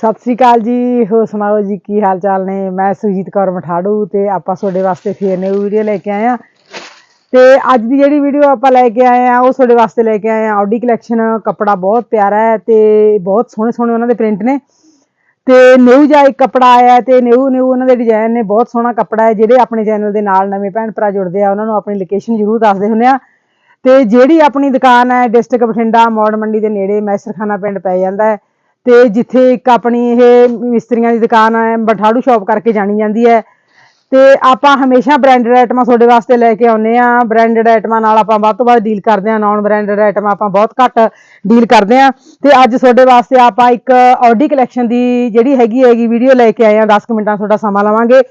ਸਤਿ ਸ੍ਰੀ ਅਕਾਲ ਜੀ, ਹੋਰ ਸੁਣਾਓ ਜੀ, ਕੀ ਹਾਲ ਚਾਲ ਨੇ? ਮੈਂ ਸੁਜੀਤ ਕੌਰ ਮਠਾੜੂ ਤੇ ਆਪਾਂ ਤੁਹਾਡੇ ਵਾਸਤੇ ਫੇਰ ਨਿਊ ਵੀਡੀਓ ਲੈ ਕੇ ਆਏ ਆ ਤੇ ਅੱਜ ਦੀ ਜਿਹੜੀ ਵੀਡੀਓ ਆਪਾਂ ਲੈ ਕੇ ਆਏ ਆ ਉਹ ਤੁਹਾਡੇ ਵਾਸਤੇ ਲੈ ਕੇ ਆਏ ਆ ਆਡੀ ਕਲੈਕਸ਼ਨ ਕੱਪੜਾ ਬਹੁਤ ਪਿਆਰਾ ਹੈ ਤੇ ਬਹੁਤ ਸੋਹਣੇ ਸੋਹਣੇ ਉਹਨਾਂ ਦੇ ਪ੍ਰਿੰਟ ਨੇ। ਤੇ ਨਿਊ ਜਾਂ ਇੱਕ ਕੱਪੜਾ ਆਇਆ ਹੈ ਤੇ ਨਿਊ ਨਿਊ ਉਹਨਾਂ ਦੇ ਡਿਜ਼ਾਈਨ ਨੇ। ਬਹੁਤ ਸੋਹਣਾ ਕੱਪੜਾ ਹੈ, ਜਿਹੜੇ ਆਪਣੇ ਚੈਨਲ ਦੇ ਨਾਲ ਨਵੇਂ ਭੈਣ ਭਰਾ ਜੁੜਦੇ ਆ, ਉਹਨਾਂ ਨੂੰ ਆਪਣੀ ਲੋਕੇਸ਼ਨ ਜ਼ਰੂਰ ਦੱਸਦੇ ਹੁੰਦੇ ਆ। ਤੇ ਜਿਹੜੀ ਆਪਣੀ ਦੁਕਾਨ ਹੈ ਡਿਸਟ੍ਰਿਕਟ ਬਠਿੰਡਾ, ਮੌੜ ਮੰਡੀ ਦੇ ਨੇੜੇ ਮੈਸਰਖਾਨਾ ਪਿੰਡ ਪੈ ਜਾਂਦਾ ਹੈ। ਤੇ ਜਿੱਥੇ ਇੱਕ ਆਪਣੀ ਇਹ ਮਿਸਤਰੀਆਂ ਦੀ ਦੁਕਾਨ ਹੈ, ਬਠਾੜੂ ਸ਼ਾਪ ਕਰਕੇ ਜਾਣੀ ਜਾਂਦੀ ਹੈ। ਤੇ ਆਪਾਂ ਹਮੇਸ਼ਾ ਬ੍ਰਾਂਡਡ ਆਈਟਮਾਂ ਤੁਹਾਡੇ ਵਾਸਤੇ ਲੈ ਕੇ ਆਉਂਦੇ ਆ ਬ੍ਰਾਂਡਡ ਆਈਟਮਾਂ ਨਾਲ ਆਪਾਂ ਵੱਧ ਤੋਂ ਵੱਧ ਡੀਲ ਕਰਦੇ ਆ ਨਾਨ ਬ੍ਰਾਂਡਡ ਆਈਟਮਾਂ ਆਪਾਂ ਬਹੁਤ ਘੱਟ ਡੀਲ ਕਰਦੇ ਆ ਤੇ ਅੱਜ ਤੁਹਾਡੇ ਵਾਸਤੇ ਆਪਾਂ ਇੱਕ ਆਡੀ ਕਲੈਕਸ਼ਨ ਦੀ ਜਿਹੜੀ ਹੈਗੀ ਹੈਗੀ ਵੀਡੀਓ ਲੈ ਕੇ ਆਏ ਆ 10 ਕੁ ਮਿੰਟਾਂ ਤੁਹਾਡਾ ਸਮਾਂ ਲਵਾਂਗੇ।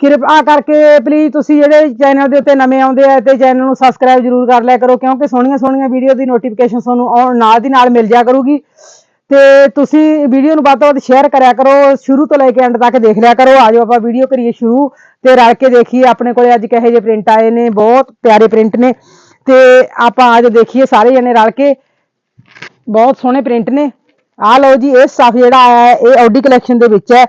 ਕਿਰਪਾ ਕਰਕੇ ਪਲੀਜ਼ ਤੁਸੀਂ ਜਿਹੜੇ ਚੈਨਲ ਦੇ ਉੱਤੇ ਨਵੇਂ ਆਉਂਦੇ ਆ, ਤੇ ਚੈਨਲ ਨੂੰ ਸਬਸਕ੍ਰਾਈਬ ਜਰੂਰ ਕਰ ਲਿਆ ਕਰੋ, ਕਿਉਂਕਿ ਸੋਹਣੀਆਂ ਸੋਹਣੀਆਂ ਵੀਡੀਓ ਦੀ ਨੋਟੀਫਿਕੇਸ਼ਨ ਤੁਹਾਨੂੰ ਆਉਣ- ਨਾਲ ਦੀ ਨਾਲ ਮਿਲ ਜਾ ਕਰੂਗੀ। ਤੇ ਤੁਸੀਂ ਵੀਡੀਓ ਨੂੰ ਵੱਧ ਤੋਂ ਵੱਧ ਸ਼ੇਅਰ ਕਰਿਆ ਕਰੋ, ਸ਼ੁਰੂ ਤੋਂ ਲੈ ਕੇ ਐਂਡ ਤੱਕ ਦੇਖ ਲਿਆ ਕਰੋ ਆਜੋ ਆਪਾਂ ਵੀਡੀਓ ਕਰੀਏ ਸ਼ੁਰੂ ਤੇ ਰਲ ਕੇ ਦੇਖੀਏ, ਆਪਣੇ ਕੋਲੇ ਅੱਜ ਕਿਹੋ ਜਿਹੇ ਪ੍ਰਿੰਟ ਆਏ ਨੇ, ਬਹੁਤ ਪਿਆਰੇ ਪ੍ਰਿੰਟ ਨੇ ਤੇ ਆਪਾਂ ਅੱਜ ਦੇਖੀਏ ਸਾਰੇ ਜਣੇ ਰਲ ਕੇ, ਬਹੁਤ ਸੋਹਣੇ ਪ੍ਰਿੰਟ ਨੇ। ਆ ਲਓ ਜੀ, ਇਹ ਸਟਫ ਜਿਹੜਾ ਆਇਆ ਹੈ, ਇਹ ਆਡੀ ਕਲੈਕਸ਼ਨ ਦੇ ਵਿੱਚ ਹੈ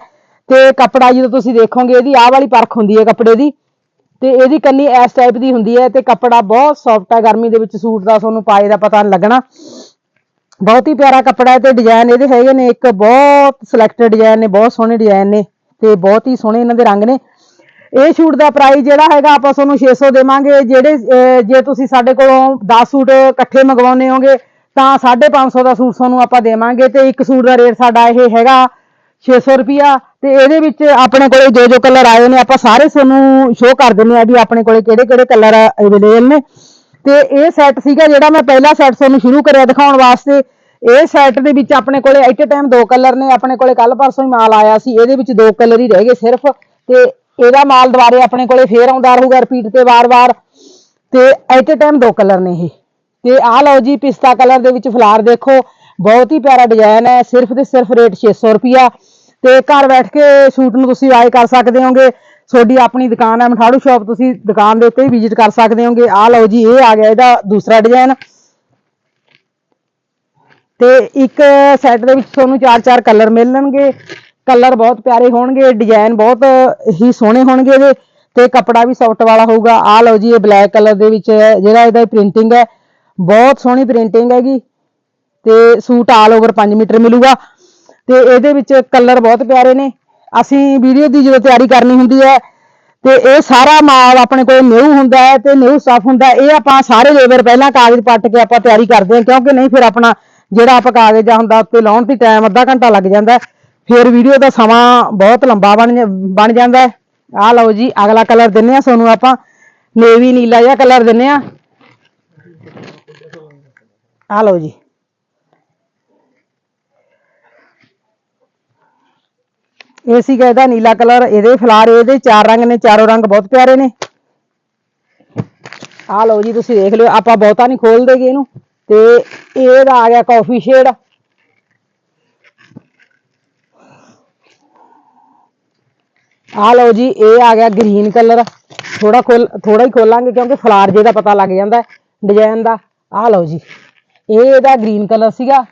ਤੇ ਕੱਪੜਾ ਜਦੋਂ ਤੁਸੀਂ ਦੇਖੋਗੇ, ਇਹਦੀ ਆਹ ਵਾਲੀ ਪਰਖ ਹੁੰਦੀ ਹੈ ਕੱਪੜੇ ਦੀ ਤੇ ਇਹਦੀ ਕੰਨੀ ਇਸ ਟਾਈਪ ਦੀ ਹੁੰਦੀ ਹੈ ਤੇ ਕੱਪੜਾ ਬਹੁਤ ਸੌਫਟ ਹੈ, ਗਰਮੀ ਦੇ ਵਿੱਚ ਸੂਟ ਦਾ ਤੁਹਾਨੂੰ ਪਾਏ ਦਾ ਪਤਾ ਨਹੀਂ ਲੱਗਣਾ। ਬਹੁਤ ਹੀ ਪਿਆਰਾ ਕੱਪੜਾ ਹੈ ਤੇ ਡਿਜ਼ਾਈਨ ਇਹਦੇ ਹੈਗੇ ਨੇ, ਇੱਕ ਬਹੁਤ ਸਿਲੈਕਟਡ ਡਿਜ਼ਾਈਨ ਨੇ, ਬਹੁਤ ਸੋਹਣੇ ਡਿਜ਼ਾਈਨ ਨੇ ਤੇ ਬਹੁਤ ਹੀ ਸੋਹਣੇ ਇਹਨਾਂ ਦੇ ਰੰਗ ਨੇ। ਇਹ ਸ਼ੂਟ ਦਾ ਪ੍ਰਾਈਸ ਜਿਹੜਾ ਹੈਗਾ ਆਪਾਂ ਤੁਹਾਨੂੰ 600 ਦੇਵਾਂਗੇ, ਜਿਹੜੇ ਜੇ ਤੁਸੀਂ ਸਾਡੇ ਕੋਲੋਂ 10 ਸੂਟ ਇਕੱਠੇ ਮੰਗਵਾਉਨੇ ਹੋਗੇ, ਤਾਂ 550 ਦਾ ਸੂਟ ਤੁਹਾਨੂੰ ਆਪਾਂ ਦੇਵਾਂਗੇ ਤੇ ਇੱਕ ਸੂਟ ਦਾ ਰੇਟ ਸਾਡਾ ਇਹ ਹੈਗਾ 600 ਰੁਪਿਆ ਤੇ ਇਹਦੇ ਵਿੱਚ ਆਪਣੇ ਕੋਲੇ ਜੋ ਜੋ ਕਲਰ ਆਏ ਨੇ, ਆਪਾਂ ਸਾਰੇ ਤੁਹਾਨੂੰ ਸ਼ੋਅ ਕਰ ਦਿੰਨੇ ਆ ਵੀ ਆਪਣੇ ਕੋਲੇ ਕਿਹੜੇ ਕਿਹੜੇ ਕਲਰ ਅਵੇਲੇਬਲ ਨੇ। ਤੇ ਇਹ ਸੈੱਟ ਸੀਗਾ ਜਿਹੜਾ ਮੈਂ ਪਹਿਲਾ ਸੈੱਟ ਤੁਹਾਨੂੰ ਸ਼ੁਰੂ ਕਰਿਆ ਦਿਖਾਉਣ ਵਾਸਤੇ। ਇਹ ਸੈੱਟ ਦੇ ਵਿੱਚ ਆਪਣੇ ਕੋਲੇ ਐਟ ਅ ਟਾਈਮ ਦੋ ਕਲਰ ਨੇ, ਆਪਣੇ ਕੋਲੇ ਕੱਲ ਪਰਸੋਂ ਹੀ ਮਾਲ ਆਇਆ ਸੀ, ਇਹਦੇ ਵਿੱਚ ਦੋ ਕਲਰ ਹੀ ਰਹਿ ਗਏ ਸਿਰਫ। ਤੇ ਇਹਦਾ ਮਾਲ ਦੁਬਾਰੇ ਆਪਣੇ ਕੋਲੇ ਫੇਰ ਆਉਂਦਾ ਰਹੂਗਾ ਰਿਪੀਟ ਤੇ ਵਾਰ-ਵਾਰ। ਤੇ ਐਟ ਅ ਟਾਈਮ ਦੋ ਕਲਰ ਨੇ ਇਹ। ਤੇ ਆਹ ਲਓ ਜੀ, ਪਿਸਤਾ ਕਲਰ ਦੇ ਵਿੱਚ ਫਲਾਰ ਦੇਖੋ। ਬਹੁਤ ਹੀ ਪਿਆਰਾ ਡਿਜ਼ਾਈਨ ਹੈ, ਸਿਰਫ ਤੇ ਸਿਰਫ ਰੇਟ 600 ਰੁਪਿਆ ਤੇ ਘਰ ਬੈਠ ਕੇ ਸੂਟ ਨੂੰ ਤੁਸੀਂ ਆਏ ਕਰ ਸਕਦੇ ਹੋਗੇ। ਤੁਹਾਡੀ ਆਪਣੀ ਦੁਕਾਨ ਹੈ ਮਠਾੜੂ ਸ਼ਾਪ ਤੁਸੀਂ ਦੁਕਾਨ ਦੇ ਉੱਤੇ ਵਿਜ਼ਿਟ ਕਰ ਸਕਦੇ ਹੋਗੇ। ਆ ਲਓ ਜੀ ਇਹ ਆ ਗਿਆ ਇਹਦਾ ਦੂਸਰਾ ਡਿਜ਼ਾਈਨ ਤੇ ਇੱਕ ਸੈੱਟ ਦੇ ਵਿੱਚ ਤੁਹਾਨੂੰ ਚਾਰ ਚਾਰ ਕਲਰ ਮਿਲਣਗੇ। ਕਲਰ ਬਹੁਤ ਪਿਆਰੇ ਹੋਣਗੇ ਡਿਜ਼ਾਈਨ ਬਹੁਤ ਹੀ ਸੋਹਣੇ ਹੋਣਗੇ ਇਹਦੇ। ਤੇ ਕੱਪੜਾ ਵੀ ਸੌਫਟ ਵਾਲਾ ਹੋਊਗਾ। ਆ ਲਓ ਜੀ ਇਹ ਬਲੈਕ ਕਲਰ ਦੇ ਵਿੱਚ ਹੈ, ਜਿਹੜਾ ਇਹਦਾ ਪ੍ਰਿੰਟਿੰਗ ਹੈ। ਬਹੁਤ ਸੋਹਣੀ ਪ੍ਰਿੰਟਿੰਗ ਹੈਗੀ। ਤੇ ਸੂਟ ਆਲ ਓਵਰ 5 ਮੀਟਰ ਮਿਲੂਗਾ। ਤੇ ਇਹਦੇ ਵਿੱਚ ਕਲਰ ਬਹੁਤ ਪਿਆਰੇ ਨੇ। ਅਸੀਂ ਵੀਡੀਓ ਦੀ ਜਦੋਂ ਤਿਆਰੀ ਕਰਨੀ ਹੁੰਦੀ ਹੈ ਤੇ ਇਹ ਸਾਰਾ ਮਾਲ ਆਪਣੇ ਕੋਲ ਨਿਊ ਹੁੰਦਾ ਹੈ ਤੇ ਨਿਊ ਸਟਫ ਹੁੰਦਾ ਇਹ ਆਪਾਂ ਸਾਰੇ ਲੇਬਰ ਪਹਿਲਾਂ ਕਾਗਜ਼ ਪੱਟ ਕੇ ਆਪਾਂ ਤਿਆਰੀ ਕਰਦੇ ਹਾਂ, ਕਿਉਂਕਿ ਨਹੀਂ ਫਿਰ ਆਪਣਾ ਜਿਹੜਾ ਆਪਾਂ ਕਾਗਜ਼ ਆ ਹੁੰਦਾ ਉੱਤੇ ਲਾਉਣ ਦੀ ਟਾਈਮ ਅੱਧਾ ਘੰਟਾ ਲੱਗ ਜਾਂਦਾ ਫਿਰ ਵੀਡੀਓ ਦਾ ਸਮਾਂ ਬਹੁਤ ਲੰਬਾ ਬਣ ਜਾ- ਬਣ ਜਾਂਦਾ ਹੈ। ਆਹ ਲਓ ਜੀ, ਅਗਲਾ ਕਲਰ ਦਿੰਨੇ ਆ ਤੁਹਾਨੂੰ ਆਪਾਂ ਨੇਵੀ ਨੀਲਾ ਜਿਹਾ ਕਲਰ ਦਿੰਨੇ ਆ ਆਹ ਲਓ ਜੀ। ਇਹ ਸੀਗਾ ਇਹਦਾ ਨੀਲਾ ਕਲਰ ਇਹਦੇ ਫਲਾਰ ਇਹਦੇ ਚਾਰ ਰੰਗ ਨੇ ਚਾਰੋਂ ਰੰਗ ਬਹੁਤ ਪਿਆਰੇ ਨੇ ਆਹ ਲਓ ਜੀ ਤੁਸੀਂ ਦੇਖ ਲਿਓ ਆਪਾਂ ਬਹੁਤਾ ਨਹੀਂ ਖੋਲ ਦੇਗੇ ਇਹਨੂੰ ਤੇ ਇਹਦਾ ਆ ਗਿਆ ਕਾਫੀ ਸ਼ੇਡ ਆਹ ਲਓ ਜੀ ਇਹ ਆ ਗਿਆ ਗ੍ਰੀਨ ਕਲਰ ਥੋੜਾ ਖੋਲ ਥੋੜਾ ਹੀ ਖੋਲਾਂਗੇ ਕਿਉਂਕਿ ਫਲਾਰ ਜੇ ਦਾ ਪਤਾ ਲੱਗ ਜਾਂਦਾ ਡਿਜ਼ਾਈਨ ਦਾ ਆਹ ਲਓ ਜੀ ਇਹ ਇਹਦਾ ਗ੍ਰੀਨ ਕਲਰ ਸੀਗਾ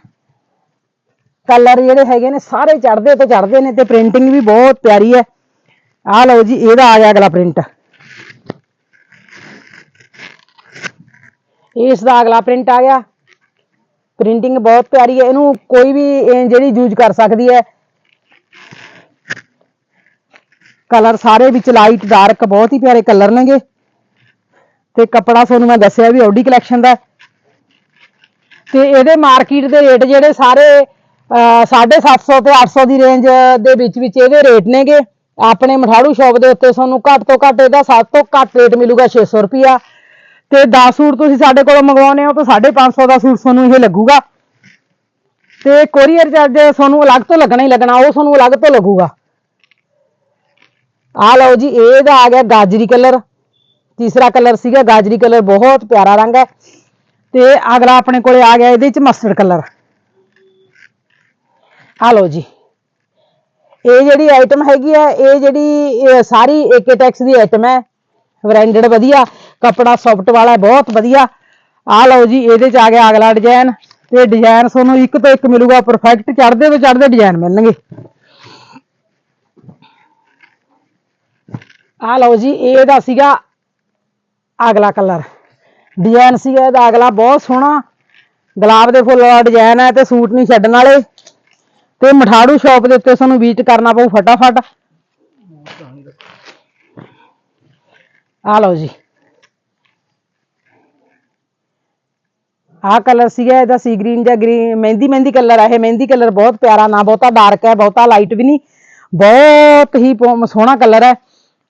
ਕਲਰ ਜਿਹੜੇ ਹੈਗੇ ਨੇ, ਸਾਰੇ ਚੜਦੇ ਤੇ ਚੜਦੇ ਨੇ ਤੇ ਪ੍ਰਿੰਟਿੰਗ ਵੀ ਬਹੁਤ ਪਿਆਰੀ ਹੈ। ਆਹ ਲਓ ਜੀ, ਇਹਦਾ ਆ ਗਿਆ ਅਗਲਾ ਪ੍ਰਿੰਟ। ਇਸ ਦਾ ਅਗਲਾ ਪ੍ਰਿੰਟ ਆ ਗਿਆ। ਪ੍ਰਿੰਟਿੰਗ ਬਹੁਤ ਪਿਆਰੀ ਹੈ, ਇਹਨੂੰ ਕੋਈ ਵੀ ਜਿਹੜੀ ਯੂਜ਼ ਕਰ ਸਕਦੀ ਹੈ। ਕਲਰ ਸਾਰੇ ਵਿੱਚ ਲਾਈਟ, ਡਾਰਕ ਬਹੁਤ ਹੀ ਪਿਆਰੇ ਕਲਰ ਨੇਗੇ। ਤੇ ਕੱਪੜਾ ਤੁਹਾਨੂੰ ਮੈਂ ਦੱਸਿਆ ਵੀ ਆਡੀ ਕਲੈਕਸ਼ਨ ਦਾ ਤੇ ਇਹਦੇ ਮਾਰਕੀਟ ਦੇ ਰੇਟ ਜਿਹੜੇ ਸਾਰੇ 750 ਤੇ 800 ਦੀ ਰੇਂਜ ਦੇ ਵਿੱਚ ਵਿੱਚ ਇਹਦੇ ਰੇਟ ਨੇਗੇ। ਆਪਣੇ ਮਠਾੜੂ ਸ਼ਾਪ ਦੇ ਉੱਤੇ ਤੁਹਾਨੂੰ ਘੱਟ ਤੋਂ ਘੱਟ ਇਹਦਾ ਸਭ ਤੋਂ ਘੱਟ ਰੇਟ ਮਿਲੂਗਾ 600 ਰੁਪਿਆ ਤੇ 10 ਸੂਟ ਤੁਸੀਂ ਸਾਡੇ ਕੋਲੋਂ ਮੰਗਵਾਉਨੇ ਹੋ ਤਾਂ 550 ਦਾ ਸੂਟ ਤੁਹਾਨੂੰ ਇਹ ਲੱਗੂਗਾ। ਤੇ ਕੋਰੀਅਰ ਚਾਰਜ ਤੁਹਾਨੂੰ ਅਲੱਗ ਤੋਂ ਲੱਗਣਾ ਹੀ ਲੱਗਣਾ, ਉਹ ਤੁਹਾਨੂੰ ਅਲੱਗ ਤੋਂ ਲੱਗੂਗਾ। ਆ ਲਓ ਜੀ, ਇਹਦਾ ਆ ਗਿਆ ਗਾਜਰੀ ਕਲਰ ਤੀਸਰਾ ਕਲਰ ਸੀਗਾ ਗਾਜਰੀ ਕਲਰ ਬਹੁਤ ਪਿਆਰਾ ਰੰਗ ਹੈ। ਤੇ ਅਗਲਾ ਆਪਣੇ ਕੋਲੇ ਆ ਗਿਆ ਇਹਦੇ ਚ ਮਸਟਰਡ ਕਲਰ ਆ ਲਓ ਜੀ। ਇਹ ਜਿਹੜੀ ਆਈਟਮ ਹੈਗੀ ਆ, ਇਹ ਜਿਹੜੀ ਸਾਰੀ ਏਕੇ ਟੈਕਸ ਦੀ ਆਈਟਮ ਹੈ। ਬ੍ਰਾਂਡਡ ਵਧੀਆ, ਕਪੜਾ ਸੌਫਟ ਵਾਲਾ ਬਹੁਤ ਵਧੀਆ। ਆ ਲਓ ਜੀ, ਇਹਦੇ ਚ ਆ ਗਿਆ ਅਗਲਾ ਡਿਜ਼ਾਈਨ ਤੇ ਡਿਜ਼ਾਈਨ ਤੁਹਾਨੂੰ ਇੱਕ ਤੋਂ ਇੱਕ ਮਿਲੂਗਾ ਪਰਫੈਕਟ ਚੜਦੇ ਤੋਂ ਚੜਦੇ ਡਿਜ਼ਾਈਨ ਮਿਲਣਗੇ। ਆ ਲਓ ਜੀ ਇਹਦਾ ਸੀਗਾ ਅਗਲਾ ਕਲਰ ਡਿਜ਼ਾਈਨ ਸੀਗਾ ਇਹਦਾ ਅਗਲਾ ਬਹੁਤ ਸੋਹਣਾ। ਗੁਲਾਬ ਦੇ ਫੁੱਲ ਵਾਲਾ ਡਿਜ਼ਾਈਨ ਹੈ ਤੇ ਸੂਟ ਨਹੀਂ ਛੱਡਣ ਵਾਲੇ। ਤੇ ਮਠਾੜੂ ਸ਼ਾਪ ਦੇ ਉੱਤੇ ਤੁਹਾਨੂੰ ਵਿਜ਼ਿਟ ਕਰਨਾ ਪਊ ਫਟਾਫਟ। ਆ ਲਓ ਜੀ। ਆਹ ਕਲਰ ਸੀਗਾ, ਇਹਦਾ ਸੀ ਗ੍ਰੀਨ ਜਾਂ ਗ੍ਰੀਨ ਮਹਿੰਦੀ ਮਹਿੰਦੀ ਕਲਰ ਹੈ ਇਹ। ਮਹਿੰਦੀ ਕਲਰ ਬਹੁਤ ਪਿਆਰਾ, ਨਾ ਬਹੁਤਾ ਡਾਰਕ ਹੈ, ਬਹੁਤਾ ਲਾਈਟ ਵੀ ਨਹੀਂ। ਬਹੁਤ ਹੀ ਪੋ- ਸੋਹਣਾ ਕਲਰ ਹੈ।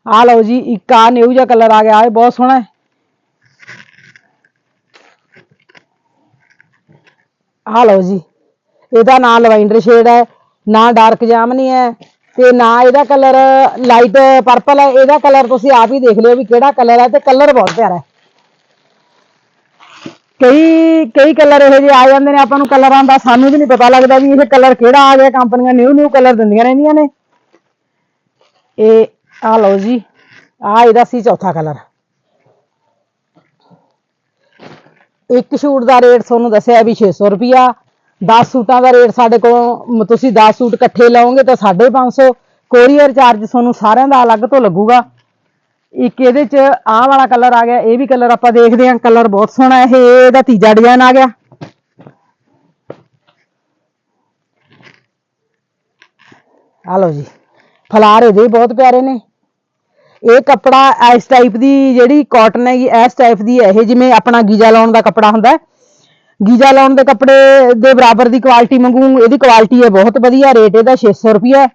ਆਹ ਲਓ ਜੀ, ਇੱਕ ਆ ਨਿਊ ਜਿਹਾ ਕਲਰ ਆ ਗਿਆ, ਇਹ ਬਹੁਤ ਸੋਹਣਾ ਹੈ। ਆਹ ਲਓ ਜੀ। ਇਹਦਾ ਨਾ ਲਵੈਂਡਰ ਸ਼ੇਡ ਹੈ, ਨਾ ਡਾਰਕ ਜਾਮਨੀ ਹੈ ਤੇ ਨਾ ਇਹਦਾ ਕਲਰ ਲਾਈਟ ਪਰਪਲ ਹੈ। ਇਹਦਾ ਕਲਰ ਤੁਸੀਂ ਆਪ ਹੀ ਦੇਖ ਲਿਓ ਵੀ ਕਿਹੜਾ ਕਲਰ ਹੈ ਤੇ ਕਲਰ ਬਹੁਤ ਪਿਆਰਾ ਹੈ। ਕਈ ਕਈ ਕਲਰ ਇਹੋ ਜਿਹੇ ਆ ਜਾਂਦੇ ਨੇ, ਆਪਾਂ ਨੂੰ ਕਲਰਾਂ ਦਾ ਸਾਨੂੰ ਵੀ ਨਹੀਂ ਪਤਾ ਲੱਗਦਾ ਵੀ ਇਹ ਕਲਰ ਕਿਹੜਾ ਆ ਗਿਆ। ਕੰਪਨੀਆਂ ਨਿਊ ਨਿਊ ਕਲਰ ਦਿੰਦੀਆਂ ਰਹਿੰਦੀਆਂ ਨੇ। ਇਹ ਆ ਲਓ ਜੀ ਆ ਇਹਦਾ ਸੀ ਚੌਥਾ ਕਲਰ ਇੱਕ ਸ਼ੂਟ ਦਾ ਰੇਟ ਤੁਹਾਨੂੰ ਦੱਸਿਆ ਵੀ 600 ਰੁਪਿਆ 10 ਸੂਟਾਂ ਦਾ ਰੇਟ ਸਾਡੇ ਕੋਲੋਂ ਤੁਸੀਂ 10 ਸੂਟ ਇਕੱਠੇ ਲਓਗੇ ਤਾਂ 550 ਕੋਰੀਅਰ ਚਾਰਜ ਤੁਹਾਨੂੰ ਸਾਰਿਆਂ ਦਾ ਅਲੱਗ ਤੋਂ ਲੱਗੂਗਾ। ਇੱਕ ਇਹਦੇ ਚ ਆਹ ਵਾਲਾ ਕਲਰ ਆ ਗਿਆ, ਇਹ ਵੀ ਕਲਰ ਆਪਾਂ ਦੇਖਦੇ ਹਾਂ, ਕਲਰ ਬਹੁਤ ਸੋਹਣਾ ਇਹ ਇਹਦਾ ਤੀਜਾ ਡਿਜ਼ਾਈਨ ਆ ਗਿਆ। ਆ ਲਓ ਜੀ, ਫਲਾਰ ਇਹਦੇ ਵੀ ਬਹੁਤ ਪਿਆਰੇ ਨੇ। ਇਹ ਕੱਪੜਾ ਇਸ ਟਾਈਪ ਦੀ ਜਿਹੜੀ ਕਾਟਨ ਹੈਗੀ, ਇਸ ਟਾਈਪ ਦੀ ਹੈ, ਇਹ ਜਿਵੇਂ ਆਪਣਾ ਗੀਜਾ ਲਾਉਣ ਦਾ ਕੱਪੜਾ ਹੁੰਦਾ ਹੈ ਗੀਜਾ ਲਾਉਣ ਦੇ ਕੱਪੜੇ ਦੇ ਬਰਾਬਰ ਦੀ ਕੁਆਲਿਟੀ ਮੰਗੂ, ਇਹਦੀ ਕੁਆਲਿਟੀ ਹੈ ਬਹੁਤ ਵਧੀਆ ਰੇਟ ਇਹਦਾ 600 ਰੁਪਿਆ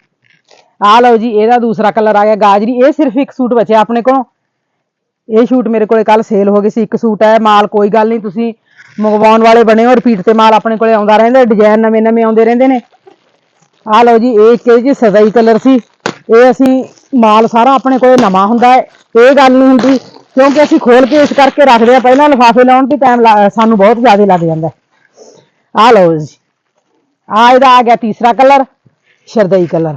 ਆ ਲਓ ਜੀ, ਇਹਦਾ ਦੂਸਰਾ ਕਲਰ ਆ ਗਿਆ ਗਾਜਰੀ, ਇਹ ਸਿਰਫ ਇੱਕ ਸੂਟ ਬਚਿਆ ਆਪਣੇ ਕੋਲੋਂ। ਇਹ ਸ਼ੂਟ ਮੇਰੇ ਕੋਲੇ ਕੱਲ ਸੇਲ ਹੋ ਗਈ ਸੀ, ਇੱਕ ਸੂਟ ਹੈ, ਮਾਲ ਕੋਈ ਗੱਲ ਨਹੀਂ, ਤੁਸੀਂ ਮੰਗਵਾਉਣ ਵਾਲੇ ਬਣੇ ਹੋ ਰਿਪੀਟ ਤੇ ਮਾਲ ਆਪਣੇ ਕੋਲੇ ਆਉਂਦਾ ਰਹਿੰਦਾ ਡਿਜ਼ਾਈਨ ਨਵੇਂ ਨਵੇਂ ਆਉਂਦੇ ਰਹਿੰਦੇ ਨੇ। ਆ ਲਓ ਜੀ, ਇਹ ਕਿ ਜੀ ਸਜ਼ਾਈ ਕਲਰ ਸੀ? ਇਹ ਅਸੀਂ ਮਾਲ ਸਾਰਾ ਆਪਣੇ ਕੋਲੇ ਨਵਾਂ ਹੁੰਦਾ ਹੈ। ਇਹ ਗੱਲ ਨਹੀਂ ਹੁੰਦੀ ਕਿਉਂਕਿ ਅਸੀਂ ਖੋਲ ਕੇ ਇਸ ਕਰਕੇ ਰੱਖਦੇ ਆ ਪਹਿਲਾਂ ਲਿਫਾਫੇ ਲਾਉਣ ਤੇ ਟਾਈਮ ਸਾਨੂੰ ਬਹੁਤ ਜ਼ਿਆਦਾ ਲੱਗ ਜਾਂਦਾ ਆ ਲਓ ਜੀ। ਆ ਇਹਦਾ ਆ ਗਿਆ ਤੀਸਰਾ ਕਲਰ ਸ਼ਰਦਈ ਕਲਰ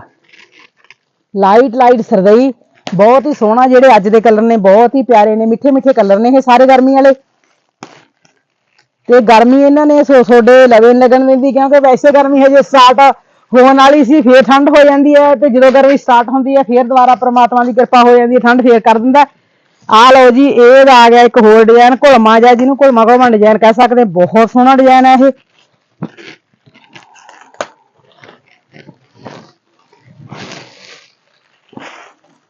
ਲਾਈਟ ਲਾਈਟ ਸਰਦਈ। ਬਹੁਤ ਹੀ ਸੋਹਣਾ ਜਿਹੜੇ ਅੱਜ ਦੇ ਕਲਰ ਨੇ, ਬਹੁਤ ਹੀ ਪਿਆਰੇ ਨੇ, ਮਿੱਠੇ ਮਿੱਠੇ ਕਲਰ ਨੇ ਇਹ ਸਾਰੇ ਗਰਮੀ ਵਾਲੇ। ਤੇ ਗਰਮੀ ਇਹਨਾਂ ਨੇ ਸੋ ਸੋਡੇ ਲਵੇ ਨੀ ਲੱਗਣ ਦਿੰਦੀ, ਕਿਉਂਕਿ ਵੈਸੇ ਗਰਮੀ ਹਜੇ ਸਟਾਰਟ ਹੋਣ ਵਾਲੀ ਸੀ, ਫੇਰ ਠੰਡ ਹੋ ਜਾਂਦੀ ਹੈ ਤੇ ਜਦੋਂ ਗਰਮੀ ਸਟਾਰਟ ਹੁੰਦੀ ਹੈ, ਫੇਰ ਦੁਬਾਰਾ ਪ੍ਰਮਾਤਮਾ ਦੀ ਕਿਰਪਾ ਹੋ ਜਾਂਦੀ ਹੈ, ਠੰਡ ਫੇਰ ਕਰ ਦਿੰਦਾ ਆ ਲਓ ਜੀ, ਇਹ ਆ ਗਿਆ ਇੱਕ ਹੋਰ ਡਿਜ਼ਾਈਨ ਘੁਲਮਾ ਜਿਹਾ ਜਿਹਨੂੰ ਘੁਲਮਾ ਘੁਲਮਾ ਡਿਜ਼ਾਈਨ ਕਹਿ ਸਕਦੇ ਬਹੁਤ ਸੋਹਣਾ ਡਿਜ਼ਾਈਨ ਹੈ ਇਹ।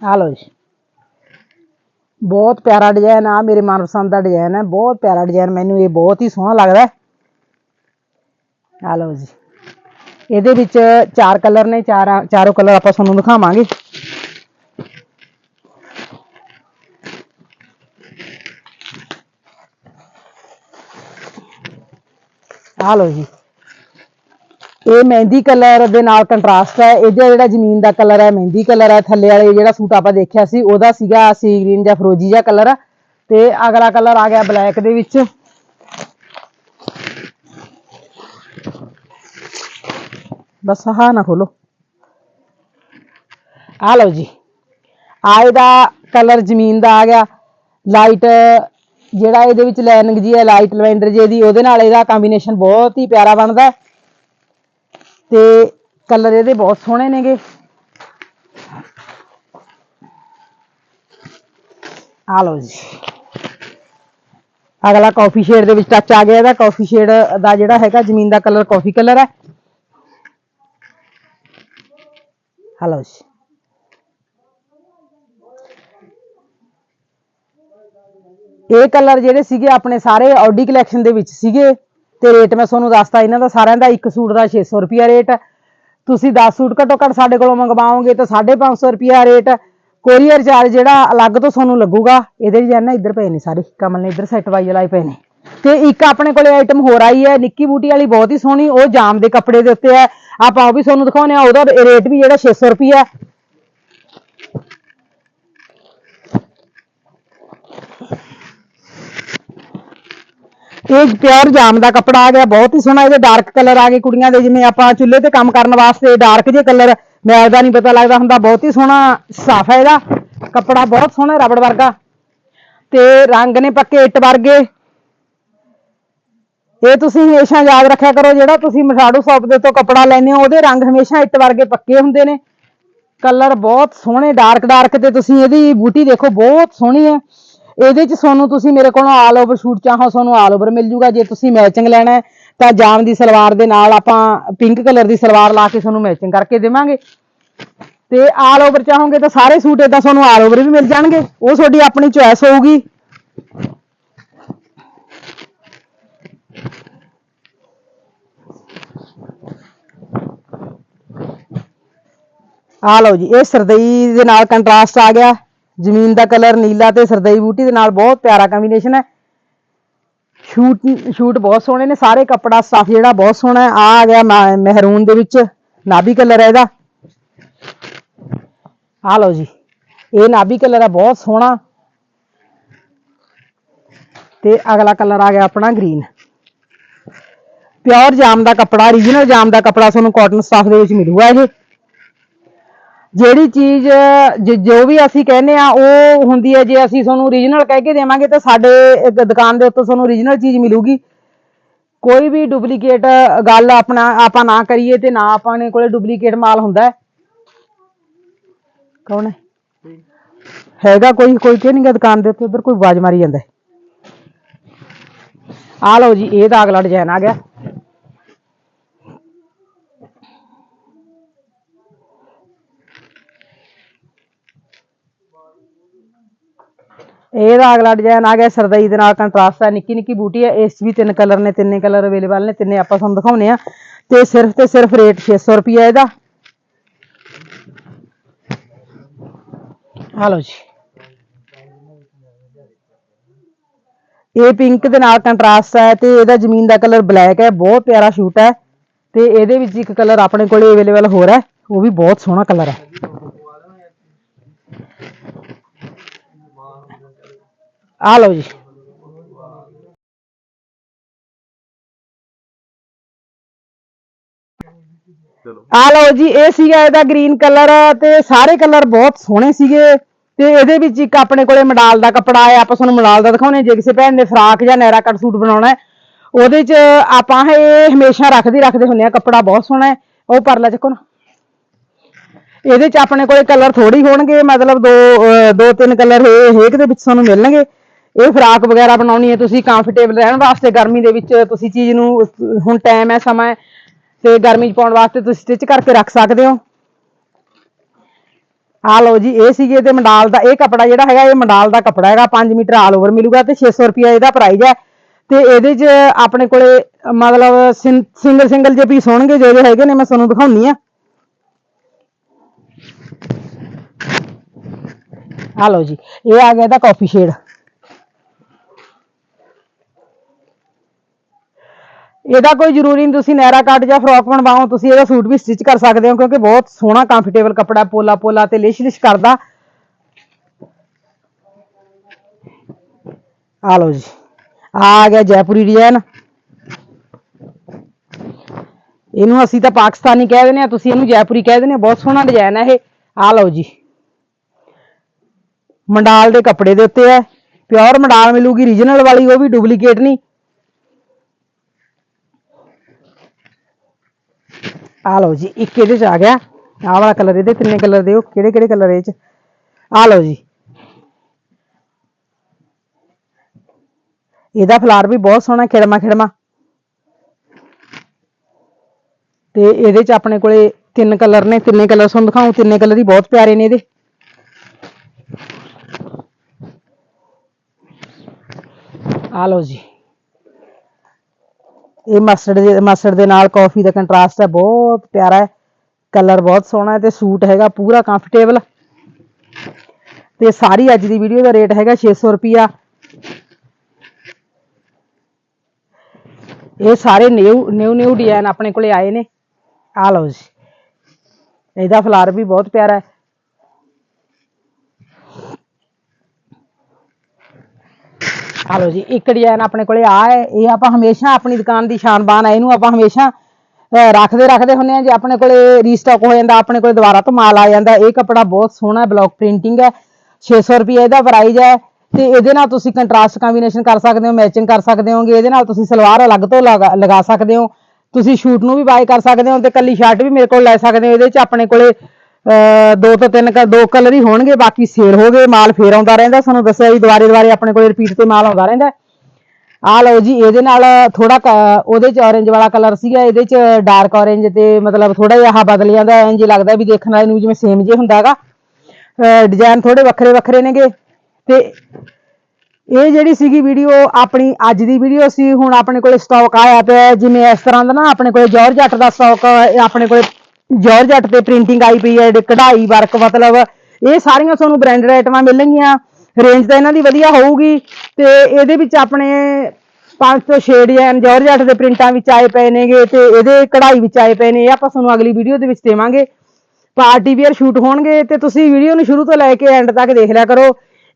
ਆ ਲਓ ਜੀ। ਬਹੁਤ ਪਿਆਰਾ ਡਿਜ਼ਾਈਨ ਆ, ਮੇਰੇ ਮਨਪਸੰਦ ਦਾ ਡਿਜ਼ਾਈਨ ਹੈ। ਬਹੁਤ ਪਿਆਰਾ ਡਿਜ਼ਾਈਨ ਮੈਨੂੰ ਇਹ ਬਹੁਤ ਹੀ ਸੋਹਣਾ ਲੱਗਦਾ ਆ ਲਓ ਜੀ। ਇਹਦੇ ਵਿੱਚ ਚਾਰ ਕਲਰ ਨੇ, ਚਾਰ ਚਾਰੋਂ ਕਲਰ ਆਪਾਂ ਤੁਹਾਨੂੰ ਦਿਖਾਵਾਂਗੇ। ਆ ਲਓ ਜੀ। ਇਹ ਮਹਿੰਦੀ ਕਲਰ ਦੇ ਨਾਲ ਕੰਟਰਾਸਟ ਹੈ। ਇਹਦਾ ਜਿਹੜਾ ਜ਼ਮੀਨ ਦਾ ਕਲਰ ਹੈ, ਮਹਿੰਦੀ ਕਲਰ ਹੈ, ਥੱਲੇ ਵਾਲੇ ਜਿਹੜਾ ਸੂਟ ਆਪਾਂ ਦੇਖਿਆ ਸੀ, ਉਹਦਾ ਸੀਗਾ ਸੀ ਗ੍ਰੀਨ ਜਾਂ ਫਰੋਜੀ ਜਿਹਾ ਕਲਰ ਤੇ ਅਗਲਾ ਕਲਰ ਆ ਗਿਆ ਬਲੈਕ ਦੇ ਵਿੱਚ। ਬਸ ਆਹ ਨਾ ਖੋਲੋ। ਆ ਲਓ ਜੀ। ਆਏ ਦਾ ਕਲਰ ਜ਼ਮੀਨ ਦਾ ਆ ਗਿਆ। ਲਾਈਟ ਜਿਹੜਾ ਇਹਦੇ ਵਿੱਚ ਲਾਈਨਿੰਗ ਜੀ ਹੈ ਲਾਈਟ ਲਵੈਂਡਰ ਜੇ ਦੀ ਉਹਦੇ ਨਾਲ ਇਹਦਾ ਕੰਬੀਨੇਸ਼ਨ ਬਹੁਤ ਹੀ ਪਿਆਰਾ ਬਣਦਾ ਤੇ ਕਲਰ ਇਹਦੇ ਬਹੁਤ ਸੋਹਣੇ ਨੇਗੇ। ਆ ਲਓ ਜੀ। ਅਗਲਾ ਕਾਫੀ ਸ਼ੇਡ ਦੇ ਵਿੱਚ ਟੱਚ ਆ ਗਿਆ ਇਹਦਾ। ਕਾਫੀ ਸ਼ੇਡ ਦਾ ਜਿਹੜਾ ਹੈਗਾ ਜ਼ਮੀਨ ਦਾ ਕਲਰ ਕਾਫੀ ਕਲਰ ਹੈ। ਹਲੋ ਜੀ। ਇਹ ਕਲਰ ਜਿਹੜੇ ਸੀਗੇ ਆਪਣੇ ਸਾਰੇ ਆਡੀ ਕਲੈਕਸ਼ਨ ਦੇ ਵਿੱਚ ਸੀਗੇ। ਤੇ ਰੇਟ ਮੈਂ ਤੁਹਾਨੂੰ ਦੱਸਤਾ, ਇਹਨਾਂ ਦਾ ਸਾਰਿਆਂ ਦਾ ਇੱਕ ਸੂਟ ਦਾ 600 ਰੁਪਿਆ ਰੇਟ ਤੁਸੀਂ 10 ਸੂਟ ਘੱਟੋ ਘੱਟ ਸਾਡੇ ਕੋਲੋਂ ਮੰਗਵਾਓਗੇ ਤਾਂ 550 ਰੁਪਿਆ ਰੇਟ ਕੋਰੀਅਰ ਚਾਰਜ ਜਿਹੜਾ ਅਲੱਗ ਤੋਂ ਤੁਹਾਨੂੰ ਲੱਗੂਗਾ, ਇਹਦੇ ਡਿਜ਼ਾਈਨ ਨਾ ਇੱਧਰ ਪਏ ਨੇ ਸਾਰੇ ਕਮਲ ਨੇ ਇੱਧਰ ਸੈੱਟ ਵਾਈ ਲਾਏ ਪਏ ਨੇ। ਤੇ ਇੱਕ ਆਪਣੇ ਕੋਲੇ ਆਈਟਮ ਹੋਰ ਆਈ ਹੈ, ਨਿੱਕੀ ਬੂਟੀ ਵਾਲੀ ਬਹੁਤ ਹੀ ਸੋਹਣੀ, ਉਹ ਜਾਮ ਦੇ ਕੱਪੜੇ ਦੇ ਉੱਤੇ ਹੈ। ਆਪਾਂ ਉਹ ਵੀ ਤੁਹਾਨੂੰ ਦਿਖਾਉਂਦੇ ਆ ਉਹਦਾ ਰੇਟ ਵੀ ਜਿਹੜਾ 600 ਰੁਪਿਆ ਇਹ ਪਿਓਰ ਜਾਮ ਦਾ ਕੱਪੜਾ ਆ ਗਿਆ, ਬਹੁਤ ਹੀ ਸੋਹਣਾ, ਇਹਦੇ ਡਾਰਕ ਕਲਰ ਆ ਗਏ ਕੁੜੀਆਂ ਦੇ, ਜਿਵੇਂ ਆਪਾਂ ਚੁੱਲ੍ਹੇ ਤੇ ਕੰਮ ਕਰਨ ਵਾਸਤੇ ਡਾਰਕ ਜੇ ਕਲਰ ਮੈਲ ਦਾ ਨਹੀਂ ਪਤਾ ਲੱਗਦਾ ਹੁੰਦਾ, ਬਹੁਤ ਹੀ ਸੋਹਣਾ ਸਾਫ਼ ਹੈ ਇਹਦਾ, ਕੱਪੜਾ ਬਹੁਤ ਸੋਹਣਾ ਰਬੜ ਵਰਗਾ। ਤੇ ਰੰਗ ਨੇ ਪੱਕੇ ਇੱਟ ਵਰਗੇ। ਇਹ ਤੁਸੀਂ ਹਮੇਸ਼ਾ ਯਾਦ ਰੱਖਿਆ ਕਰੋ, ਜਿਹੜਾ ਤੁਸੀਂ ਮਸਾੜੂ ਸ਼ਾਪ ਦੇ ਤੋਂ ਕੱਪੜਾ ਲੈਂਦੇ ਹੋ, ਉਹਦੇ ਰੰਗ ਹਮੇਸ਼ਾ ਇੱਟ ਵਰਗੇ ਪੱਕੇ ਹੁੰਦੇ ਨੇ। ਕਲਰ ਬਹੁਤ ਸੋਹਣੇ ਡਾਰਕ ਡਾਰਕ ਤੇ ਤੁਸੀਂ ਇਹਦੀ ਬੂਟੀ ਦੇਖੋ, ਬਹੁਤ ਸੋਹਣੀ ਹੈ। ਇਹਦੇ ਚ ਤੁਹਾਨੂੰ ਤੁਸੀਂ ਮੇਰੇ ਕੋਲੋਂ ਆਲ ਓਵਰ ਸ਼ੂਟ ਚਾਹੋ ਤੁਹਾਨੂੰ ਆਲ ਓਵਰ ਮਿਲ ਜੂਗਾ। ਜੇ ਤੁਸੀਂ ਮੈਚਿੰਗ ਲੈਣਾ ਹੈ, ਤਾਂ ਜਾਮ ਦੀ ਸਲਵਾਰ ਦੇ ਨਾਲ ਆਪਾਂ ਪਿੰਕ ਕਲਰ ਦੀ ਸਲਵਾਰ ਲਾ ਕੇ ਤੁਹਾਨੂੰ ਮੈਚਿੰਗ ਕਰਕੇ ਦੇਵਾਂਗੇ। ਤੇ ਆਲ ਓਵਰ ਚਾਹੋਗੇ ਤਾਂ ਸਾਰੇ ਸੂਟ ਇਦਾਂ ਤੁਹਾਨੂੰ ਆਲ ਓਵਰ ਵੀ ਮਿਲ ਜਾਣਗੇ। ਉਹ ਤੁਹਾਡੀ ਆਪਣੀ ਚੁਆਇਸ ਹੋਊਗੀ। ਆ ਲਓ ਜੀ, ਇਹ ਸਰਦਈ ਦੇ ਨਾਲ ਕੰਟਰਾਸਟ ਆ ਗਿਆ। ਜ਼ਮੀਨ ਦਾ ਕਲਰ ਨੀਲਾ ਤੇ ਸਰਦਈ ਬੂਟੀ ਦੇ ਨਾਲ ਬਹੁਤ ਪਿਆਰਾ ਕੰਬੀਨੇਸ਼ਨ ਹੈ। ਸ਼ੂਟ ਸ਼ੂਟ ਬਹੁਤ ਸੋਹਣੇ ਨੇ, ਸਾਰੇ ਕੱਪੜਾ ਸਟਫ ਜਿਹੜਾ ਬਹੁਤ ਸੋਹਣਾ ਹੈ। ਆ ਆ ਗਿਆ ਮਹਿਰੂਨ ਦੇ ਵਿੱਚ, ਨਾਭੀ ਕਲਰ ਹੈ ਇਹਦਾ। ਆ ਲਓ ਜੀ, ਇਹ ਨਾਭੀ ਕਲਰ ਹੈ, ਬਹੁਤ ਸੋਹਣਾ। ਤੇ ਅਗਲਾ ਕਲਰ ਆ ਗਿਆ ਆਪਣਾ ਗ੍ਰੀਨ। ਪਿਓਰ ਜਾਮ ਦਾ ਕੱਪੜਾ origignal ਜਾਮ ਦਾ ਕੱਪੜਾ ਤੁਹਾਨੂੰ ਕਾਟਨ ਸਟਫ ਦੇ ਵਿੱਚ ਮਿਲੂਗਾ ਇਹ। ਜਿਹੜੀ ਚੀਜ਼, ਜੋ ਵੀ ਅਸੀਂ ਕਹਿੰਦੇ ਆ ਉਹ ਹੁੰਦੀ ਹੈ, ਜੇ ਅਸੀਂ ਤੁਹਾਨੂੰ origignal ਕਹਿ ਕੇ ਦੇਵਾਂਗੇ, ਤਾਂ ਸਾਡੇ ਦੁਕਾਨ ਦੇ ਉੱਤੇ ਤੁਹਾਨੂੰ origignal ਚੀਜ਼ ਮਿਲੂਗੀ। ਕੋਈ ਵੀ ਡੁਪਲੀਕੇਟ ਗੱਲ ਆਪਣਾ, ਆਪਾਂ ਨਾ ਕਰੀਏ ਤੇ ਨਾ ਆਪਾਂ ਨੇ ਕੋਲੇ ਡੁਪਲੀਕੇਟ ਮਾਲ ਹੁੰਦਾ ਹੈ। ਕੌਣ ਹੈ? ਹੈਗਾ ਕੋਈ ਕੋਈ ਕਿ ਨਹੀਂਗਾ ਦੁਕਾਨ ਦੇ ਉੱਤੇ, ਉਧਰ ਕੋਈ ਆਵਾਜ਼ ਮਾਰੀ ਜਾਂਦਾ ਆ ਲਓ ਜੀ, ਇਹ ਦਾ ਅਗਲਾ ਡਿਜ਼ਾਈਨ ਆ ਗਿਆ। ਇਹਦਾ ਅਗਲਾ ਡਿਜ਼ਾਈਨ ਆ ਗਿਆ ਸਰਦਈ ਦੇ ਨਾਲ ਕੰਟਰਾਸਟ ਹੈ ਨਿੱਕੀ ਨਿੱਕੀ ਬੂਟੀ ਹੈ ਇਸ 'ਚ ਵੀ ਤਿੰਨ ਕਲਰ ਨੇ, ਤਿੰਨੇ ਕਲਰ ਅਵੇਲੇਬਲ ਨੇ, ਤਿੰਨੇ ਆਪਾਂ ਤੁਹਾਨੂੰ ਦਿਖਾਉਨੇ ਆ। ਤੇ ਸਿਰਫ ਤੇ ਸਿਰਫ ਰੇਟ 600 ਰੁਪਿਆ ਇਹਦਾ। ਆ ਲਓ ਜੀ। ਇਹ ਪਿੰਕ ਦੇ ਨਾਲ ਕੰਟਰਾਸਟ ਹੈ ਤੇ ਇਹਦਾ ਜ਼ਮੀਨ ਦਾ ਕਲਰ ਬਲੈਕ ਹੈ ਬਹੁਤ ਪਿਆਰਾ ਸ਼ੂਟ ਹੈ ਤੇ ਇਹਦੇ ਵਿੱਚ ਇੱਕ ਕਲਰ ਆਪਣੇ ਕੋਲੇ ਅਵੇਲੇਬਲ ਹੋਰ ਹੈ ਉਹ ਵੀ ਬਹੁਤ ਸੋਹਣਾ ਕਲਰ ਹੈ ਆ ਲਓ ਜੀ। ਆ ਲਓ ਜੀ ਇਹ ਸੀਗਾ ਇਹਦਾ ਗ੍ਰੀਨ ਕਲਰ ਤੇ ਸਾਰੇ ਕਲਰ ਬਹੁਤ ਸੋਹਣੇ ਸੀਗੇ। ਤੇ ਇਹਦੇ ਵਿੱਚ ਇੱਕ ਆਪਣੇ ਕੋਲੇ ਮਡਾਲ ਦਾ ਕੱਪੜਾ ਆਇਆ ਆਪਾਂ ਤੁਹਾਨੂੰ ਮਡਾਲ ਦਾ ਦਿਖਾਉਣੇ। ਜੇ ਕਿਸੇ ਭੈਣ ਨੇ ਫਰਾਕ ਜਾਂ ਨੈਰਾ ਕੱਟ ਸੂਟ ਬਣਾਉਣਾ ਹੈ ਉਹਦੇ 'ਚ ਆਪਾਂ ਇਹ ਹਮੇਸ਼ਾ ਰੱਖਦੇ ਰੱਖਦੇ ਹੁੰਦੇ ਆ ਕੱਪੜਾ ਬਹੁਤ ਸੋਹਣਾ ਹੈ। ਉਹ ਪਰਲਾ ਚੱਕੋ ਨਾ। ਇਹਦੇ 'ਚ ਆਪਣੇ ਕੋਲੇ ਕਲਰ ਥੋੜੀ ਹੋਣਗੇ ਮਤਲਬ ਦੋ ਦੋ ਤਿੰਨ ਕਲਰ ਹੇਕ ਦੇ ਵਿੱਚ ਤੁਹਾਨੂੰ ਮਿਲਣਗੇ। ਇਹ ਫਰਾਕ ਵਗੈਰਾ ਬਣਾਉਣੀ ਹੈ, ਤੁਸੀਂ ਕੰਫਰਟੇਬਲ ਰਹਿਣ ਵਾਸਤੇ ਗਰਮੀ ਦੇ ਵਿੱਚ ਤੁਸੀਂ ਚੀਜ਼ ਨੂੰ, ਹੁਣ ਟਾਈਮ ਹੈ, ਸਮਾਂ ਹੈ, ਤੇ ਗਰਮੀ 'ਚ ਪਾਉਣ ਵਾਸਤੇ ਤੁਸੀਂ ਸਟਿਚ ਕਰਕੇ ਰੱਖ ਸਕਦੇ ਹੋ। ਆ ਲਓ ਜੀ, ਇਹ ਸੀਗੇ ਤੇ ਮੰਡਾਲ ਦਾ, ਇਹ ਕਪੜਾ ਜਿਹੜਾ ਹੈਗਾ, ਇਹ ਮੰਡਾਲ ਦਾ ਕਪੜਾ ਹੈਗਾ 5 ਮੀਟਰ ਆਲ ਓਵਰ ਮਿਲੂਗਾ ਤੇ 600 ਰੁਪਿਆ ਇਹਦਾ ਪ੍ਰਾਈਸ ਹੈ। ਤੇ ਇਹਦੇ 'ਚ ਆਪਣੇ ਕੋਲੇ ਮਤਲਬ ਸਿੰਗਲ ਸਿੰਗਲ ਜੇ ਪੀਸ ਹੋਣਗੇ ਜਿਹੜੇ ਹੈਗੇ ਨੇ, ਮੈਂ ਤੁਹਾਨੂੰ ਦਿਖਾਉਣੀ ਆ। ਆ ਲਓ ਜੀ, ਇਹ ਆ ਗਿਆ ਇਹਦਾ ਕਾਫੀ ਸ਼ੇਡ ਇਹਦਾ ਕੋਈ ਜ਼ਰੂਰੀ ਨਹੀਂ, ਤੁਸੀਂ ਨੈਰਾ ਕੱਟ ਜਾਂ ਫਰੋਕ ਬਣਵਾਓ, ਤੁਸੀਂ ਇਹਦਾ ਸੂਟ ਵੀ ਸਟਿਚ ਕਰ ਸਕਦੇ ਹੋ, ਕਿਉਂਕਿ ਬਹੁਤ ਸੋਹਣਾ ਕੰਫਰਟੇਬਲ ਕੱਪੜਾ, ਪੋਲਾ ਪੋਲਾ ਤੇ ਲਿਸ਼ ਲਿਸ਼ ਕਰਦਾ। ਆ ਲਓ ਜੀ, ਆ ਗਿਆ ਜੈਪੁਰੀ ਡਿਜ਼ਾਈਨ ਇਹਨੂੰ ਅਸੀਂ ਤਾਂ ਪਾਕਿਸਤਾਨੀ ਕਹਿ ਦਿੰਦੇ ਆ, ਤੁਸੀਂ ਇਹਨੂੰ ਜੈਪੁਰੀ ਕਹਿ ਦਿੰਦੇ ਆ, ਬਹੁਤ ਸੋਹਣਾ ਡਿਜ਼ਾਈਨ ਹੈ ਇਹ। ਆ ਲਓ ਜੀ, ਮੰਡਾਲ ਦੇ ਕੱਪੜੇ ਦੇ ਉੱਤੇ ਹੈ ਪਿਓਰ ਮੰਡਾਲ ਮਿਲੂਗੀ ਰੀਜਨਲ ਵਾਲੀ, ਉਹ ਵੀ ਡੁਪਲੀਕੇਟ ਨਹੀਂ। ਆ ਲਓ ਜੀ, ਇੱਕ ਇਹਦੇ ਚ ਆ ਗਿਆ। ਆਹ ਵਾਲਾ ਕਲਰ ਇਹਦੇ ਤਿੰਨੇ ਕਲਰ ਦਿਓ ਕਿਹੜੇ ਕਿਹੜੇ ਕਲਰ ਇਹ ਚ? ਆ ਲਓ ਜੀ। ਇਹਦਾ ਫਲਾਰ ਵੀ ਬਹੁਤ ਸੋਹਣਾ, ਖਿੜਮਾ ਖਿੜਮਾ। ਤੇ ਇਹਦੇ ਚ ਆਪਣੇ ਕੋਲੇ ਤਿੰਨ ਕਲਰ ਨੇ, ਤਿੰਨੇ ਕਲਰ ਤੁਹਾਨੂੰ ਦਿਖਾਉਂ, ਤਿੰਨੇ ਕਲਰ ਹੀ ਬਹੁਤ ਪਿਆਰੇ ਨੇ ਇਹਦੇ। ਆ ਲਓ ਜੀ। ਇਹ ਮਸਟਰਡ ਦੇ ਮਸਟਰਡ ਦੇ ਨਾਲ ਕਾਫੀ ਦਾ ਕੰਟਰਾਸਟ ਹੈ, ਬਹੁਤ ਪਿਆਰਾ ਹੈ ਕਲਰ ਬਹੁਤ ਸੋਹਣਾ ਹੈ ਤੇ ਸੂਟ ਹੈਗਾ ਪੂਰਾ ਕੰਫਰਟੇਬਲ ਤੇ ਸਾਰੀ ਅੱਜ ਦੀ ਵੀਡੀਓ ਦਾ ਰੇਟ ਹੈਗਾ 600 ਰੁਪਿਆ ਇਹ ਸਾਰੇ ਨਿਊ ਨਿਊ ਨਿਊ ਡਿਜ਼ਾਈਨ ਆਪਣੇ ਕੋਲੇ ਆਏ ਨੇ। ਆ ਲਓ ਜੀ। ਇਹਦਾ ਫਲਾਰ ਵੀ ਬਹੁਤ ਪਿਆਰਾ ਹੈ। ਆ ਲਓ ਜੀ। ਇੱਕ ਡਿਜ਼ਾਈਨ ਆਪਣੇ ਕੋਲੇ ਆ ਹੈ। ਇਹ ਆਪਾਂ ਹਮੇਸ਼ਾ ਆਪਣੀ ਦੁਕਾਨ ਦੀ ਸ਼ਾਨਬਾਨ ਹੈ ਇਹਨੂੰ ਆਪਾਂ ਹਮੇਸ਼ਾ ਅਹ, ਰੱਖਦੇ ਰੱਖਦੇ ਹੁੰਨੇ ਆ ਜੇ ਆਪਣੇ ਕੋਲੇ ਰੀਸਟਾਕ ਹੋ ਜਾਂਦਾ ਆਪਣੇ ਕੋਲੇ ਦੁਬਾਰਾ ਤੋਂ ਮਾਲ ਆ ਜਾਂਦਾ। ਇਹ ਕੱਪੜਾ ਬਹੁਤ ਸੋਹਣਾ ਬਲੌਕ ਪ੍ਰਿੰਟਿੰਗ ਹੈ। 600 ਰੁਪਏ ਇਹਦਾ ਪ੍ਰਾਈਸ ਹੈ। ਤੇ ਇਹਦੇ ਨਾਲ ਤੁਸੀਂ ਕੰਟਰਾਸਟ ਕੰਬੀਨੇਸ਼ਨ ਕਰ ਸਕਦੇ ਹੋ ਮੈਚਿੰਗ ਕਰ ਸਕਦੇ ਹੋਗੇ। ਇਹਦੇ ਨਾਲ ਤੁਸੀਂ ਸਲਵਾਰ ਅਲੱਗ ਤੋਂ ਲਗਾ ਲਗਾ ਸਕਦੇ ਹੋ। ਤੁਸੀਂ ਸ਼ੂਟ ਨੂੰ ਵੀ ਬਾਏ ਕਰ ਸਕਦੇ ਹੋ ਤੇ ਕੱਲੀ ਸ਼ਰਟ ਵੀ ਮੇਰੇ ਕੋਲ ਲੈ ਸਕਦੇ ਹੋ। ਇਹਦੇ ਚ ਆਪਣੇ ਕੋਲੇ ਦੋ ਤੋਂ ਤਿੰਨ ਕ- ਦੋ ਕਲਰ ਹੀ ਹੋਣਗੇ, ਬਾਕੀ ਸੇਲ ਹੋ ਗਏ, ਮਾਲ ਫੇਰ ਆਉਂਦਾ ਰਹਿੰਦਾ, ਸਾਨੂੰ ਦੱਸਿਆ ਵੀ ਦੁਬਾਰੇ ਦੁਬਾਰੇ ਆਪਣੇ ਕੋਲ ਰਿਪੀਟ ਤੇ ਮਾਲ ਆਉਂਦਾ ਰਹਿੰਦਾ। ਆ ਲਓ ਜੀ, ਇਹਦੇ ਨਾਲ ਥੋੜਾ ਉਹਦੇ ਚ orange ਵਾਲਾ ਕਲਰ ਸੀਗਾ, ਇਹਦੇ ਚ ਡਾਰਕ orange ਤੇ ਮਤਲਬ ਥੋੜਾ ਜਿਹਾ ਆਹ ਬਦਲ ਜਾਂਦਾ ਇੰਜ ਲੱਗਦਾ ਵੀ ਦੇਖਣ ਵਾਲੇ ਨੂੰ ਜਿਵੇਂ ਸੇਮ ਜੇ ਹੁੰਦਾ ਹੈਗਾ। ਡਿਜ਼ਾਈਨ ਥੋੜੇ ਵੱਖਰੇ ਵੱਖਰੇ ਨੇਗੇ। ਤੇ ਇਹ ਜਿਹੜੀ ਸੀਗੀ ਵੀਡੀਓ ਆਪਣੀ ਅੱਜ ਦੀ ਵੀਡੀਓ ਸੀ, ਹੁਣ ਆਪਣੇ ਕੋਲੇ ਸਟਾਕ ਆਇਆ ਪਿਆ ਜਿਵੇਂ ਇਸ ਤਰ੍ਹਾਂ ਦਾ ਨਾ, ਆਪਣੇ ਕੋਲੇ ਜਾਰਜੱਟ ਦਾ ਸਟਾਕ ਆਪਣੇ ਕੋਲੇ ਜਾਰਜੱਟ ਤੇ ਪ੍ਰਿੰਟਿੰਗ ਆਈ ਪਈ ਹੈ, ਜਿਹੜੇ ਕਢਾਈ, ਵਰਕ, ਮਤਲਬ, ਇਹ ਸਾਰੀਆਂ ਤੁਹਾਨੂੰ ਬ੍ਰਾਂਡਡ ਆਈਟਮਾਂ ਮਿਲਣਗੀਆਂ। ਰੇਂਜ ਤਾਂ ਇਹਨਾਂ ਦੀ ਵਧੀਆ ਹੋਊਗੀ ਤੇ ਇਹਦੇ ਵਿੱਚ ਆਪਣੇ ਪੰਜ ਤੋਂ 6 ਡਿਜ਼ਾਈਨ ਜਾਰਜੱਟ ਦੇ ਪ੍ਰਿੰਟਾਂ ਵਿੱਚ ਆਏ ਪਏ ਨੇਗੇ ਤੇ ਇਹਦੇ ਕਢਾਈ ਵਿੱਚ ਆਏ ਪਏ ਨੇ ਇਹ ਆਪਾਂ ਤੁਹਾਨੂੰ ਅਗਲੀ ਵੀਡੀਓ ਦੇ ਵਿੱਚ ਦੇਵਾਂਗੇ। ਪਾਰਟੀ ਵੀਅਰ ਸ਼ੂਟ ਹੋਣਗੇ ਤੇ ਤੁਸੀਂ ਵੀਡੀਓ ਨੂੰ ਸ਼ੁਰੂ ਤੋਂ ਲੈ ਕੇ ਐਂਡ ਤੱਕ ਦੇਖ ਲਿਆ ਕਰੋ।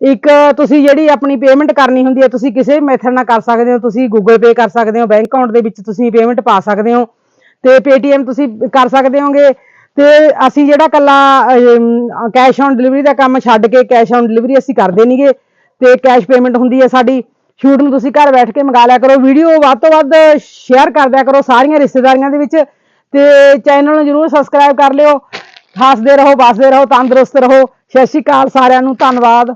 ਇੱਕ, ਤੁਸੀਂ ਜਿਹੜੀ ਆਪਣੀ ਪੇਮੈਂਟ ਕਰਨੀ ਹੁੰਦੀ ਹੈ, ਤੁਸੀਂ ਕਿਸੇ ਮੈਥਡ ਨਾਲ ਕਰ ਸਕਦੇ ਹੋ। ਤੁਸੀਂ ਗੂਗਲ ਪੇ ਕਰ ਸਕਦੇ ਹੋ ਬੈਂਕ ਅਕਾਊਂਟ ਦੇ ਵਿੱਚ ਤੁਸੀਂ ਪੇਮੈਂਟ ਪਾ ਸਕਦੇ ਹੋ। ਤੇ ਪੇਟੀਐਮ ਤੁਸੀਂ ਕਰ ਸਕਦੇ ਹੋਗੇ। ਤੇ ਅਸੀਂ ਜਿਹੜਾ ਕੱਲਾ ਕੈਸ਼ ਔਨ ਡਿਲੀਵਰੀ ਦਾ ਕੰਮ ਛੱਡ ਕੇ ਕੈਸ਼ ਔਨ ਡਿਲੀਵਰੀ ਅਸੀਂ ਕਰਦੇ ਨਹੀਂਗੇ ਤੇ ਕੈਸ਼ ਪੇਮੈਂਟ ਹੁੰਦੀ ਹੈ ਸਾਡੀ। ਸ਼ੂਟ ਨੂੰ ਤੁਸੀਂ ਘਰ ਬੈਠ ਕੇ ਮੰਗਾ ਲਿਆ ਕਰੋ। ਵੀਡੀਓ ਵੱਧ ਤੋਂ ਵੱਧ ਸ਼ੇਅਰ ਕਰ ਦਿਆ ਕਰੋ ਸਾਰੀਆਂ ਰਿਸ਼ਤੇਦਾਰੀਆਂ ਦੇ ਵਿੱਚ। ਤੇ ਚੈਨਲ ਨੂੰ ਜਰੂਰ ਸਬਸਕ੍ਰਾਈਬ ਕਰ ਲਿਓ। ਹੱਸਦੇ ਰਹੋ ਬਸਦੇ ਰਹੋ, ਤੰਦਰੁਸਤ ਰਹੋ। ਸਤਿ ਸ਼੍ਰੀ ਅਕਾਲ ਸਾਰਿਆਂ ਨੂੰ। ਧੰਨਵਾਦ।